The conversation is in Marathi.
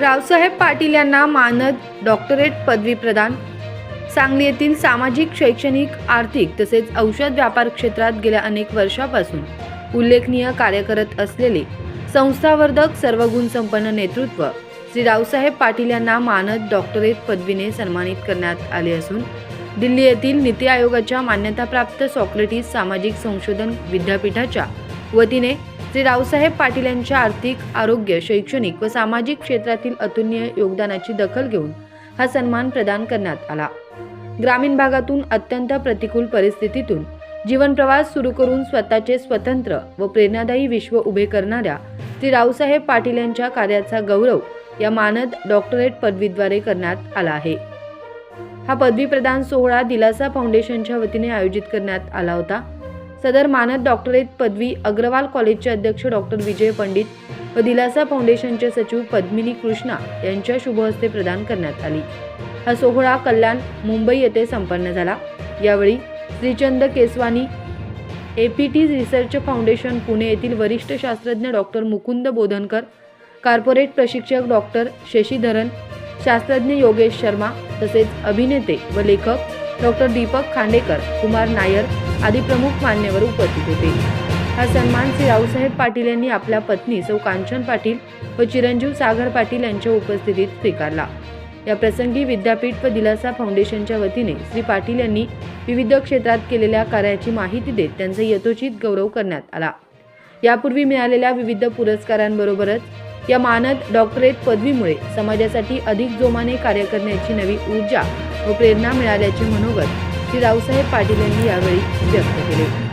रावसाहेब पाटील यांना मानद डॉक्टरेट पदवी प्रदान. सांगली येथील सामाजिक शैक्षणिक आर्थिक तसेच औषध व्यापार क्षेत्रात गेल्या अनेक वर्षापासून उल्लेखनीय कार्य करत असलेले संस्थावर्धक सर्वगुण संपन्न नेतृत्व श्री रावसाहेब पाटील यांना मानद डॉक्टरेट पदवीने सन्मानित करण्यात आले असून दिल्ली येथील नीती आयोगाच्या मान्यताप्राप्त सॉक्रेटिस सामाजिक संशोधन विद्यापीठाच्या वतीने श्री रावसाहेब पाटील यांच्या आर्थिक आरोग्य शैक्षणिक व सामाजिक क्षेत्रातील अतुलनीय योगदानाची दखल घेऊन हा सन्मान प्रदान करण्यात आला. ग्रामीण भागातून अत्यंत प्रतिकूल परिस्थितीतून जीवनप्रवास सुरू करून स्वतःचे स्वतंत्र व प्रेरणादायी विश्व उभे करणाऱ्या श्री रावसाहेब पाटील यांच्या कार्याचा गौरव या मानद डॉक्टरेट पदवीद्वारे करण्यात आला आहे. हा पदवी प्रदान सोहळा दिलासा फाउंडेशनच्या वतीने आयोजित करण्यात आला होता. सदर मानद डॉक्टरेट पदवी अग्रवाल कॉलेजचे अध्यक्ष डॉक्टर विजय पंडित व दिलासा फाउंडेशनचे सचिव पद्मिनी कृष्णा यांच्या शुभहस्ते प्रदान करण्यात आली. हा सोहळा कल्याण मुंबई येथे संपन्न झाला. यावेळी Shrichand Keswani APT research foundation Pune येथील वरिष्ठ शास्त्रज्ञ डॉक्टर मुकुंद बोधनकर कार्पोरेट प्रशिक्षक डॉक्टर शशीधरन शास्त्रज्ञ योगेश शर्मा तसेच अभिनेते व लेखक डॉक्टर दीपक खांडेकर कुमार नायर आदी प्रमुख मान्यवर उपस्थित होते. हा सन्मान श्री रावसाहेब पाटील यांनी आपल्या पत्नी सौ कांचन पाटील व चिरंजीव सागर पाटील यांच्या उपस्थितीत स्वीकारला. या प्रसंगी विद्यापीठ व दिलासा फाउंडेशनच्या वतीने श्री पाटील यांनी विविध क्षेत्रात केलेल्या कार्याची माहिती देत त्यांचा यथोचित गौरव करण्यात आला. यापूर्वी मिळालेल्या विविध पुरस्कारांबरोबरच या मानद डॉक्टरेट पदवीमुळे समाजासाठी अधिक जोमाने कार्य करण्याची नवी ऊर्जा व प्रेरणा मिळाल्याचे मनोगत रावसाहेब पाटील यांनी यावेळी व्यक्त केले.